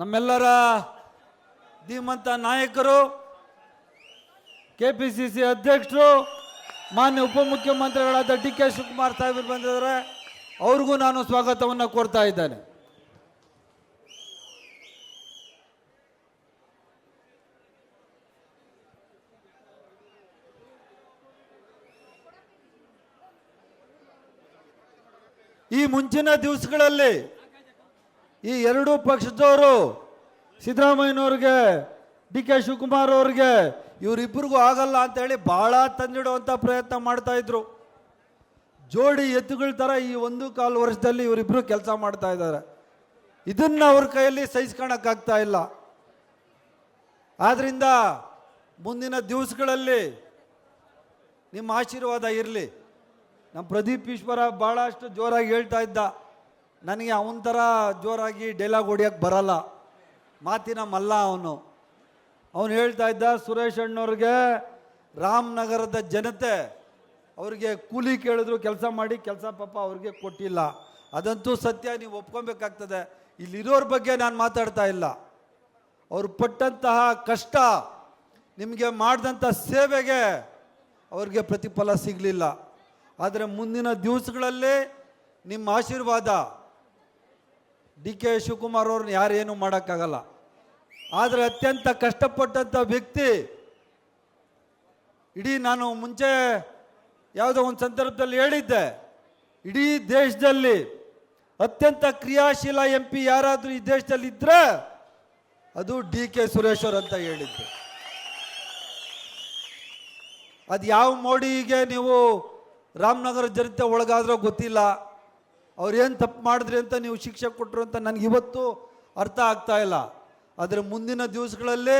ನಮ್ಮೆಲ್ಲರ ಧೀಮಂತ ನಾಯಕರು ಕೆ ಪಿ ಸಿ ಸಿ ಅಧ್ಯಕ್ಷರು, ಮಾನ್ಯ ಉಪಮುಖ್ಯಮಂತ್ರಿಗಳಾದ ಡಿ ಕೆ ಶಿವಕುಮಾರ್ ಸಾಹೇಬರು ಬಂದಿದ್ದಾರೆ. ಅವ್ರಿಗೂ ನಾನು ಸ್ವಾಗತವನ್ನು ಕೋರ್ತಾ ಇದ್ದೇನೆ. ಈ ಮುಂಚಿನ ದಿವಸಗಳಲ್ಲಿ ಈ ಎರಡೂ ಪಕ್ಷದವರು ಸಿದ್ದರಾಮಯ್ಯನವ್ರಿಗೆ ಡಿ ಕೆ ಶಿವಕುಮಾರ್ ಅವ್ರಿಗೆ ಇವರಿಬ್ಬರಿಗೂ ಆಗಲ್ಲ ಅಂತೇಳಿ ಭಾಳ ತಂದಿಡುವಂಥ ಪ್ರಯತ್ನ ಮಾಡ್ತಾ ಇದ್ರು. ಜೋಡಿ ಎತ್ತುಗಳ ಥರ ಈ ಒಂದು ಕಾಲು ವರ್ಷದಲ್ಲಿ ಇವರಿಬ್ಬರು ಕೆಲಸ ಮಾಡ್ತಾ ಇದ್ದಾರೆ. ಇದನ್ನು ಅವ್ರ ಕೈಯಲ್ಲಿ ಸಹಿಸ್ಕೊಳಕ್ಕಾಗ್ತಾ ಇಲ್ಲ. ಆದ್ರಿಂದ ಮುಂದಿನ ದಿವಸಗಳಲ್ಲಿ ನಿಮ್ಮ ಆಶೀರ್ವಾದ ಇರಲಿ. ನಮ್ಮ ಪ್ರದೀಪ್ ಈಶ್ವರ ಭಾಳಷ್ಟು ಜೋರಾಗಿ ಹೇಳ್ತಾ ಇದ್ದ. ನನಗೆ ಅವನ ಥರ ಜೋರಾಗಿ ಡೈಲಾಗ್ ಹೊಡಿಯೋಕ್ಕೆ ಬರಲ್ಲ. ಮಾತಿನ ಮಲ್ಲ ಅವನು. ಅವನು ಹೇಳ್ತಾ ಇದ್ದ, ಸುರೇಶ್ ಅಣ್ಣವ್ರಿಗೆ ರಾಮನಗರದ ಜನತೆ ಅವ್ರಿಗೆ ಕೂಲಿ ಕೇಳಿದ್ರು ಕೆಲಸ ಮಾಡಿ, ಕೆಲಸ ಪಾಪ ಅವ್ರಿಗೆ ಕೊಟ್ಟಿಲ್ಲ. ಅದಂತೂ ಸತ್ಯ, ನೀವು ಒಪ್ಕೊಬೇಕಾಗ್ತದೆ. ಇಲ್ಲಿರೋರ ಬಗ್ಗೆ ನಾನು ಮಾತಾಡ್ತಾ ಇಲ್ಲ. ಅವರು ಪಟ್ಟಂತಹ ಕಷ್ಟ ನಿಮಗೆ ಮಾಡಿದಂಥ ಸೇವೆಗೆ ಅವ್ರಿಗೆ ಪ್ರತಿಫಲ ಸಿಗಲಿಲ್ಲ. ಆದರೆ ಮುಂದಿನ ದಿವಸಗಳಲ್ಲಿ ನಿಮ್ಮ ಆಶೀರ್ವಾದ ಡಿ ಕೆ ಶಿವಕುಮಾರ್ ಅವ್ರನ್ನ ಯಾರೇನು ಮಾಡೋಕ್ಕಾಗಲ್ಲ. ಆದರೆ ಅತ್ಯಂತ ಕಷ್ಟಪಟ್ಟಂಥ ವ್ಯಕ್ತಿ, ಇಡೀ ನಾನು ಮುಂಚೆ ಯಾವುದೋ ಒಂದು ಸಂದರ್ಭದಲ್ಲಿ ಹೇಳಿದ್ದೆ, ಇಡೀ ದೇಶದಲ್ಲಿ ಅತ್ಯಂತ ಕ್ರಿಯಾಶೀಲ ಎಂ ಪಿ ಯಾರಾದರೂ ಈ ದೇಶದಲ್ಲಿ ಇದ್ದರೆ ಅದು ಡಿ ಕೆ ಸುರೇಶ್ವರ್ ಅಂತ ಹೇಳಿದ್ದೆ. ಅದು ಯಾವ ಮೋಡಿಗೆ ನೀವು ರಾಮನಗರ ಜನತೆ ಒಳಗಾದ್ರೂ ಗೊತ್ತಿಲ್ಲ. ಅವ್ರು ಏನು ತಪ್ಪು ಮಾಡಿದ್ರಿ ಅಂತ ನೀವು ಶಿಕ್ಷೆ ಕೊಟ್ಟರು ಅಂತ ನನಗೆ ಇವತ್ತು ಅರ್ಥ ಆಗ್ತಾ ಇಲ್ಲ. ಆದರೆ ಮುಂದಿನ ದಿವಸಗಳಲ್ಲಿ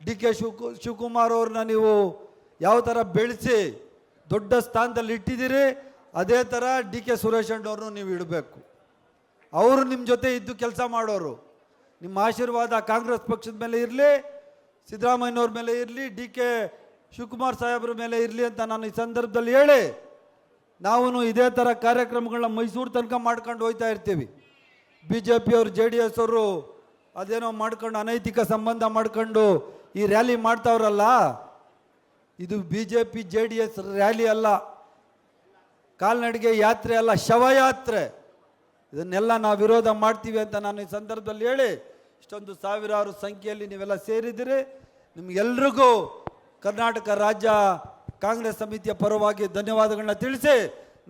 ಡಿ ಕೆ ಶಿವಕು ಶಿವಕುಮಾರ್ ಅವ್ರನ್ನ ನೀವು ಯಾವ ಥರ ಬೆಳೆಸಿ ದೊಡ್ಡ ಸ್ಥಾನದಲ್ಲಿ ಇಟ್ಟಿದ್ದೀರಿ, ಅದೇ ಥರ ಡಿ ಕೆ ಸುರೇಶ್ ಅಣ್ಣವ್ರನ್ನೂ ನೀವು ಇಡಬೇಕು. ಅವರು ನಿಮ್ಮ ಜೊತೆ ಇದ್ದು ಕೆಲಸ ಮಾಡೋರು. ನಿಮ್ಮ ಆಶೀರ್ವಾದ ಕಾಂಗ್ರೆಸ್ ಪಕ್ಷದ ಮೇಲೆ ಇರಲಿ, ಸಿದ್ದರಾಮಯ್ಯನವ್ರ ಮೇಲೆ ಇರಲಿ, ಡಿ ಕೆ ಶಿವಕುಮಾರ್ ಸಾಹೇಬ್ರ ಮೇಲೆ ಇರಲಿ ಅಂತ ನಾನು ಈ ಸಂದರ್ಭದಲ್ಲಿ ಹೇಳಿ ನಾವು ಇದೇ ಥರ ಕಾರ್ಯಕ್ರಮಗಳನ್ನ ಮೈಸೂರು ತನಕ ಮಾಡ್ಕೊಂಡು ಹೋಯ್ತಾ ಇರ್ತೀವಿ. ಬಿ ಜೆ ಪಿಯವರು ಜೆ ಡಿ ಎಸ್ ಅವರು ಅದೇನೋ ಮಾಡ್ಕೊಂಡು ಅನೈತಿಕ ಸಂಬಂಧ ಮಾಡ್ಕೊಂಡು ಈ ರ್ಯಾಲಿ ಮಾಡ್ತಾವ್ರಲ್ಲ, ಇದು B J P J D S rally ಅಲ್ಲ. ಕಾಲ್ನಡಿಗೆ ಯಾತ್ರೆ ಅಲ್ಲ, ಶವಯಾತ್ರೆ. ಇದನ್ನೆಲ್ಲ ನಾವು ವಿರೋಧ ಮಾಡ್ತೀವಿ ಅಂತ ನಾನು ಈ ಸಂದರ್ಭದಲ್ಲಿ ಹೇಳಿ, ಇಷ್ಟೊಂದು ಸಾವಿರಾರು ಸಂಖ್ಯೆಯಲ್ಲಿ ನೀವೆಲ್ಲ ಸೇರಿದಿರಿ ನಿಮಗೆಲ್ರಿಗೂ ಕರ್ನಾಟಕ ರಾಜ್ಯ ಕಾಂಗ್ರೆಸ್ ಸಮಿತಿಯ ಪರವಾಗಿ ಧನ್ಯವಾದಗಳನ್ನ ತಿಳಿಸಿ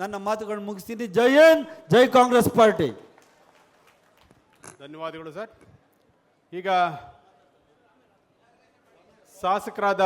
ನನ್ನ ಮಾತುಗಳನ್ನು ಮುಗಿಸ್ತೀನಿ. ಜೈ ಹಿಂದ್, ಜೈ ಕಾಂಗ್ರೆಸ್ ಪಾರ್ಟಿ. ಧನ್ಯವಾದಗಳು ಸರ್. ಈಗ ಶಾಸಕರಾದ